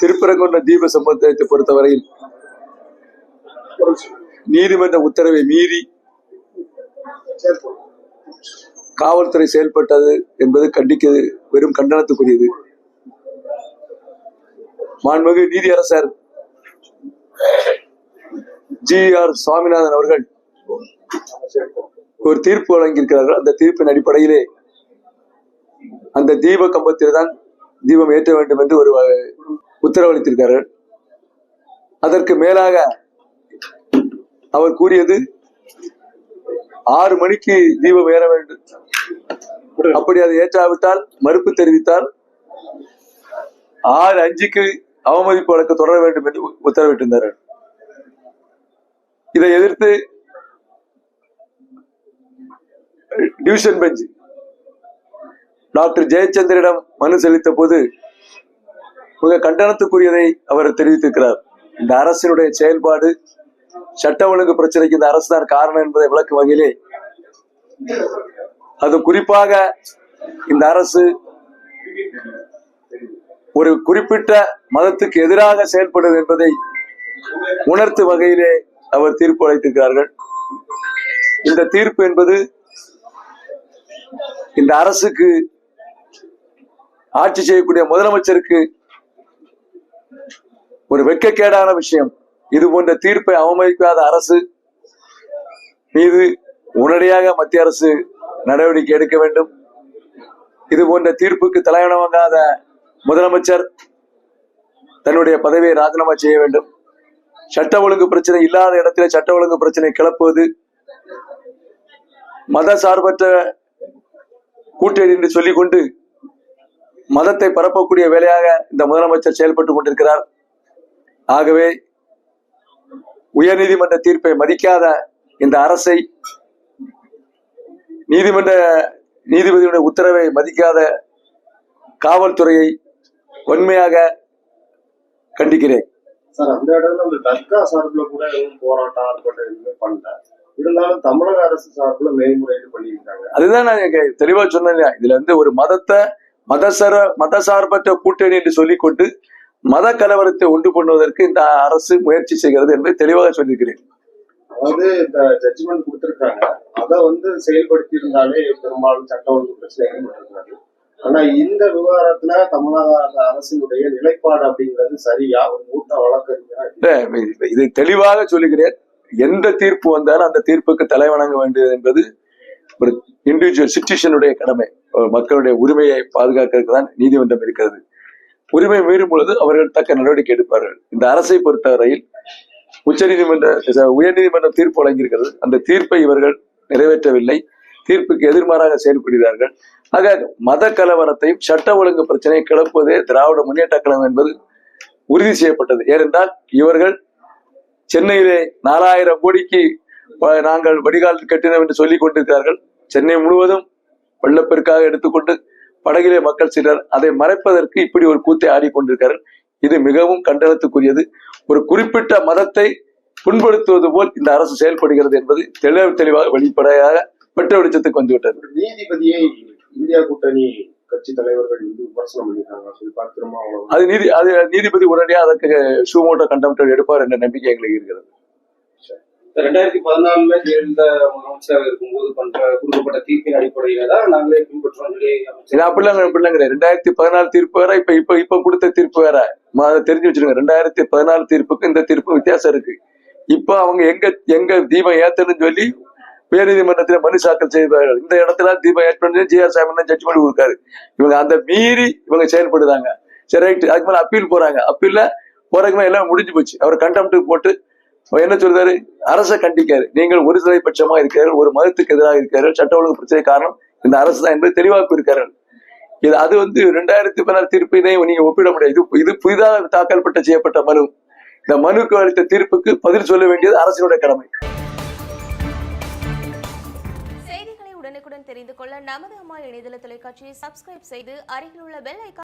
திருப்பரங்குன்ற தீப சம்பந்தத்தை பொறுத்தவரையில் நீதிமன்ற உத்தரவை மீறி காவல்துறை செயல்பட்டது என்பது கண்டிக்க வெறும் கண்டனத்துக்குரியது. மாண்புமிகு நீதியரசர் ஜி ஆர் சுவாமிநாதன் அவர்கள் ஒரு தீர்ப்பு வழங்கியிருக்கிறார்கள். அந்த தீர்ப்பின் அடிப்படையிலே அந்த தீப கம்பத்தில் தான் தீபம் ஏற்ற வேண்டும் என்று ஒரு உத்தரவளித்திருக்கிறார்கள் அதற்கு மேலாக அவர் கூறியது ஆறு மணிக்கு தீபம் ஏற வேண்டும். அப்படி அதை ஏற்றாவிட்டால் மறுப்பு தெரிவித்தால் ஆறு அஞ்சுக்கு அவமதிப்பு வழக்கு தொடர வேண்டும் என்று உத்தரவிட்டிருந்தார்கள் இதை எதிர்த்து டிவிஷன் பெஞ்ச் டாக்டர் ஜெயச்சந்திரிடம் மனு செலுத்த போது மிக கண்டனத்துக்குரியதை அவர் தெரிவித்திருக்கிறார். இந்த அரசினுடைய செயல்பாடு சட்ட ஒழுங்கு பிரச்சனைக்கு இந்த அரசு தான் காரணம் என்பதை விளக்கும் வகையிலே அது குறிப்பாக இந்த அரசு ஒரு குறிப்பிட்ட மதத்துக்கு எதிராக செயல்படுது என்பதை உணர்த்தும் வகையிலே அவர் தீர்ப்பு அளித்திருக்கிறார்கள். இந்த தீர்ப்பு என்பது இந்த அரசுக்கு ஆட்சி செய்யக்கூடிய முதலமைச்சருக்கு ஒரு வெட்கக்கேடான விஷயம். இது போன்ற தீர்ப்பை அவமதிக்காத அரசு மீது உடனடியாக மத்திய அரசு நடவடிக்கை எடுக்க வேண்டும். இது போன்ற தீர்ப்புக்கு தலைவணங்காத முதலமைச்சர் தன்னுடைய பதவியை ராஜினாமா செய்ய வேண்டும். சட்ட ஒழுங்கு பிரச்சனை இல்லாத இடத்துல சட்ட ஒழுங்கு பிரச்சனை கிளப்புவது மத சார்பற்ற கூட்டணி என்று சொல்லிக்கொண்டு மதத்தை பரப்பக்கூடிய வேலையாக இந்த முதலமைச்சர் செயல்பட்டுக் கொண்டிருக்கிறார். ஆகவே உயர்நீதிமன்ற தீர்ப்பை மதிக்காத இந்த அரசை நீதிமன்ற நீதிபதியுடைய உத்தரவை மதிக்காத காவல்துறையை வன்மையாக கண்டிக்கிறேன். சார் அந்த இடத்துல அந்த தர்கா சார்பில் கூட எதுவும் போராட்டம் ஆர்ப்பாட்டம் எதுவுமே பண்ணல. இருந்தாலும் தமிழக அரசு சார்பில் மேல்முறையீடு பண்ணியிருக்காங்க. அதுதான் நான் தெளிவா சொன்னேன்? இதுல வந்து ஒரு மதத்தை மதசர மதசார்பற்ற கூட்டணி என்று சொல்லிக்கொண்டு மத கலவரத்தை உண்டு பண்ணுவதற்கு இந்த அரசு முயற்சி செய்கிறது என்பதை தெளிவாக சொல்லியிருக்கிறேன். அதாவது இந்த ஜட்ஜ்மெண்ட் கொடுத்திருக்காங்க. அதை வந்து செயல்படுத்தி இருந்தாலே பெரும்பாலும் சட்ட ஒழுங்கு பிரச்சனை ஏற்பட்டிருக்காது. ஆனா இந்த விவகாரத்துல தமிழக அரசினுடைய நிலைப்பாடு அப்படிங்கிறது சரியா ஒரு மூத்த வழக்கறிஞரா இல்ல, இது- தெளிவாக சொல்லுகிறேன் எந்த தீர்ப்பு வந்தாலும் அந்த தீர்ப்புக்கு தலைவணங்க வேண்டியது என்பது ஒரு இண்டிவிஜுவல் சிட்டிசனுடைய கடமை. மக்களுடைய உரிமையை பாதுகாக்கிறதுக்கு தான் நீதிமன்றம் இருக்கிறது. உரிமை மீறும் பொழுது அவர்கள் தக்க நடவடிக்கை எடுப்பார்கள். இந்த அரசை பொறுத்தவரையில் உச்சநீதிமன்ற உயர்நீதிமன்றம் தீர்ப்பு வழங்கியிருக்கிறது. அந்த தீர்ப்பை இவர்கள் நிறைவேற்றவில்லை. தீர்ப்புக்கு எதிர்மாறாக செயல்படுகிறார்கள். ஆக மத கலவரத்தையும் சட்ட ஒழுங்கு பிரச்சனையை கிளப்புவதே திராவிட முன்னேற்ற கழகம் என்பது உறுதி செய்யப்பட்டது. ஏனென்றால் இவர்கள் சென்னையிலே நாலாயிரம் கோடிக்கு நாங்கள் வடிகால் கட்டினோம் என்று சொல்லிக் கொண்டிருக்கிறார்கள். சென்னை முழுவதும் வெள்ளப்பெருக்காக எடுத்துக்கொண்டு படகிலே மக்கள் சிலர் அதை மறைப்பதற்கு இப்படி ஒரு கூத்தை ஆடிக்கொண்டிருக்கிறார்கள் இது மிகவும் கண்டனத்துக்குரியது. ஒரு குறிப்பிட்ட மதத்தை புண்படுத்துவது போல் இந்த அரசு செயல்படுகிறது என்பது தெளிவ தெளிவாக வெளிப்படையாக வெட்ட வெளிச்சத்துக்கு வந்துவிட்டது. நீதிபதியை இந்தியா கூட்டணி கட்சி தலைவர்கள் வந்து விமர்சனம் பண்ணியிருக்காங்க. குறிப்பா திருமாவளவன் அது நீதி அது நீதிபதி உடனடியாக அதற்கு ஷூமோட்டோ கண்டெம்ட் எடுப்பார் என்ற நம்பிக்கை எங்களுக்கு இருக்கிறது. ரெண்டாயிரத்தி பதினாலுல ஜெயலலிதா முதலமைச்சராக இருக்கும்போது பண்ற கொடுக்கப்பட்ட தீர்ப்பின் அடிப்படையில தான் நாங்களே பின்பற்றோம் சொல்லி அமைச்சர் இது அப்படிலாம் அப்படிலாம் கிடையாது. ரெண்டாயிரத்தி பதினாலு தீர்ப்பு வேற இப்ப இப்ப இப்ப கொடுத்த தீர்ப்பு வேற. அதை தெரிஞ்சு வச்சிருங்க. ரெண்டாயிரத்தி பதினாலு தீர்ப்புக்கு இந்த தீர்ப்பு வித்தியாசம் இருக்கு. இப்ப அவங்க எங்க எங்க தீபம் ஏத்தணும்னு சொல்லி உயர்நீதிமன்றத்தில் மனு தாக்கல் செய்வார்கள். இந்த இடத்துல தீபம் ஏற்றணும் ஜி ஆர் சாமி ஜட்ஜ்மெண்ட் கொடுக்காரு. இவங்க அந்த மீறி இவங்க செயல்படுதாங்க சரி ரைட். அதுக்கு மேலே அப்பீல் போறாங்க. அப்பீல்ல போறதுக்கு எல்லாம் முடிஞ்சு போச்சு. அவர் கண்டெம்ட் போட்டு என்ன சொல்றாரு? அரசை கண்டிக்காரு. நீங்கள் ஒரு சிலை பட்சமா இருக்கிறார்கள் ஒரு மதத்துக்கு எதிராக இருக்கிறார்கள் சட்ட ஒழுங்கு பிரச்சனை காரணம் இந்த அரசு தான் என்பதை தெளிவாக இருக்கிறார்கள் இது அது வந்து ரெண்டாயிரத்தி பதினாறு தீர்ப்பினை நீங்க ஒப்பிட முடியாது. இது இது புதிதாக தாக்கல்பட்ட செய்யப்பட்ட மனு. இந்த மனுக்கு அளித்த தீர்ப்புக்கு பதில் சொல்ல வேண்டியது அரசினுடைய கடமை. செய்திகளை உடனுக்குடன் தெரிந்து கொள்ள நமது அம்மா இணையதள தொலைக்காட்சியை சப்ஸ்கிரைப் செய்து அருகில் உள்ள பெல் ஐக்கான்